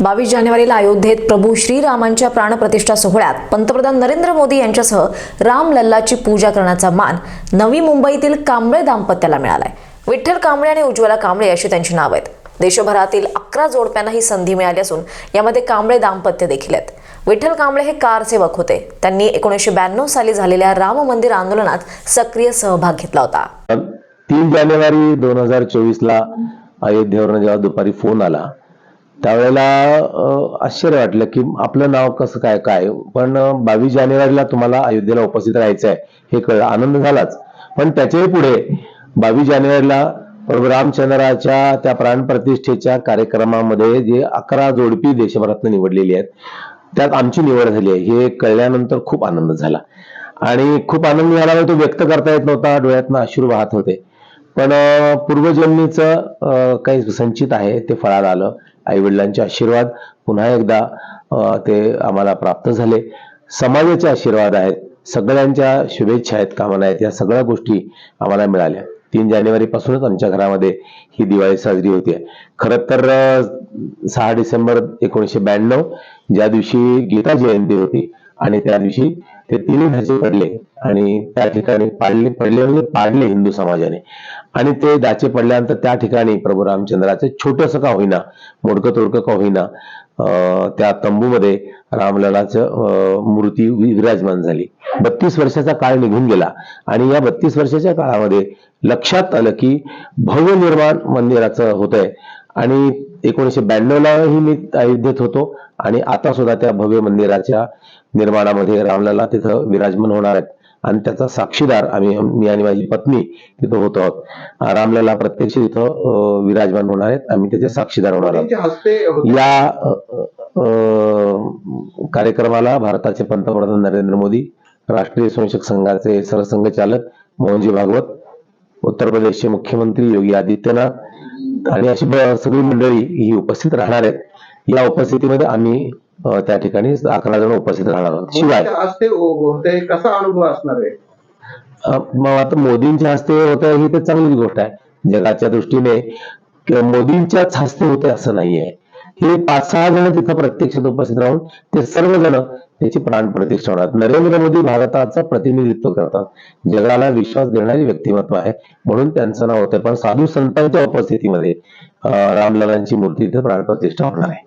बावीस जानेवारीला अयोध्येत प्रभू श्रीरामांच्या प्राणप्रतिष्ठा सोहळ्यात पंतप्रधान नरेंद्र मोदी यांच्यासह रामलल्लाची पूजा करण्याचा मान नवी मुंबईतील कांबळे दाम्पत्याला मिळालाय. विठ्ठल कांबळे आणि उज्ज्वला कांबळे अशी त्यांची नाव आहेत. देशभरातील अकरा जोडप्यांना ही संधी मिळाली असून यामध्ये कांबळे दाम्पत्य देखील आहेत. विठ्ठल कांबळे हे कारसेवक होते. त्यांनी एकोणीसशे ब्याण्णव साली झालेल्या राम मंदिर आंदोलनात सक्रिय सहभाग घेतला होता. तीन जानेवारी दोन हजार चोवीस ला अयोध्येवरनं जेव्हा दुपारी फोन आला त्यावेळेला आश्चर्य वाटलं की आपलं नाव कसं काय काय? पण बावीस जानेवारीला तुम्हाला अयोध्येला उपस्थित राहायचं आहे हे कळलं. आनंद झालाच. पण त्याच्याही पुढे बावीस जानेवारीला प्रभू रामचंद्राच्या त्या प्राणप्रतिष्ठेच्या कार्यक्रमामध्ये जे अकरा जोडपी देशभरातून निवडलेली आहेत त्यात आमची निवड झाली आहे. हे कळल्यानंतर खूप आनंद झाला. आणि खूप आनंद झाला तो व्यक्त करता येत नव्हता डोळ्यातनं अश्रू वाहत होते. पण पूर्वजन्मीचं काही संचित आहे ते फळाला आलं. आई वडिलांचे आशीर्वाद पुन्हा एकदा ते आम्हाला प्राप्त झाले. समाजाचे आशीर्वाद आहेत सगळ्यांच्या शुभेच्छा आहेत कामना आहेत या सगळ्या गोष्टी आम्हाला मिळाल्या. तीन जानेवारीपासूनच आमच्या घरामध्ये ही दिवाळी साजरी होते. खरं तर सहा डिसेंबर एकोणीसशे ब्याण्णव ज्या दिवशी गीता जयंती होती आणि त्या दिवशी ते तिन्ही ढाचे पडले आणि त्या ठिकाणी पाडले पडले म्हणजे पाडले हिंदू समाजाने. आणि ते दाचे पडल्यानंतर त्या ठिकाणी प्रभू रामचंद्राचे छोटस का होईना मोडकं तोडकं का होईना अं, त्या तंबूमध्ये रामललाचं अं, मूर्ती विराजमान झाली. बत्तीस वर्षाचा काळ निघून गेला आणि या बत्तीस वर्षाच्या काळामध्ये लक्षात आलं की भव्य निर्माण मंदिराचं होतंय. आणि एकोणीसशे ब्याण्णवलाही मी अयोध्येत होतो. आणि आता सुद्धा त्या भव्य मंदिराच्या निर्माणामध्ये रामलला तिथं विराजमान होणार आहेत. आणि त्याचा साक्षीदार आम्ही मी आणि माझी पत्नी तिथं होतो आहोत. रामलला प्रत्यक्ष तिथं विराजमान होणार आहेत. आम्ही त्याचे साक्षीदार होणार आहोत. या कार्यक्रमाला भारताचे पंतप्रधान नरेंद्र मोदी राष्ट्रीय स्वयंसेवक संघाचे सरसंघचालक मोहनजी भागवत उत्तर प्रदेशचे मुख्यमंत्री योगी आदित्यनाथ आणि अशी सगळी मंडळी ही उपस्थित राहणार आहेत. या उपस्थितीमध्ये आम्ही त्या ठिकाणी अकरा जण उपस्थित राहणार आहोत. शिवाय कसा अनुभव असणार आहे? मग आता मोदींच्या हस्ते होत ही तर चांगलीच गोष्ट आहे. जगाच्या दृष्टीने मोदींच्याच हस्ते होते असं नाहीये. हे पाच सहा जण तिथं प्रत्यक्षात उपस्थित राहून ते सर्वजण त्याची प्राण प्रतिष्ठा होणार. नरेंद्र मोदी भारताचं प्रतिनिधित्व करतात. जगाला विश्वास देणारी व्यक्तिमत्व आहे म्हणून त्यांचं नाव होतं. पण साधू संतांच्या उपस्थितीमध्ये रामलालांची रामललांची मूर्ती तिथे प्राण प्रतिष्ठा होणार आहे.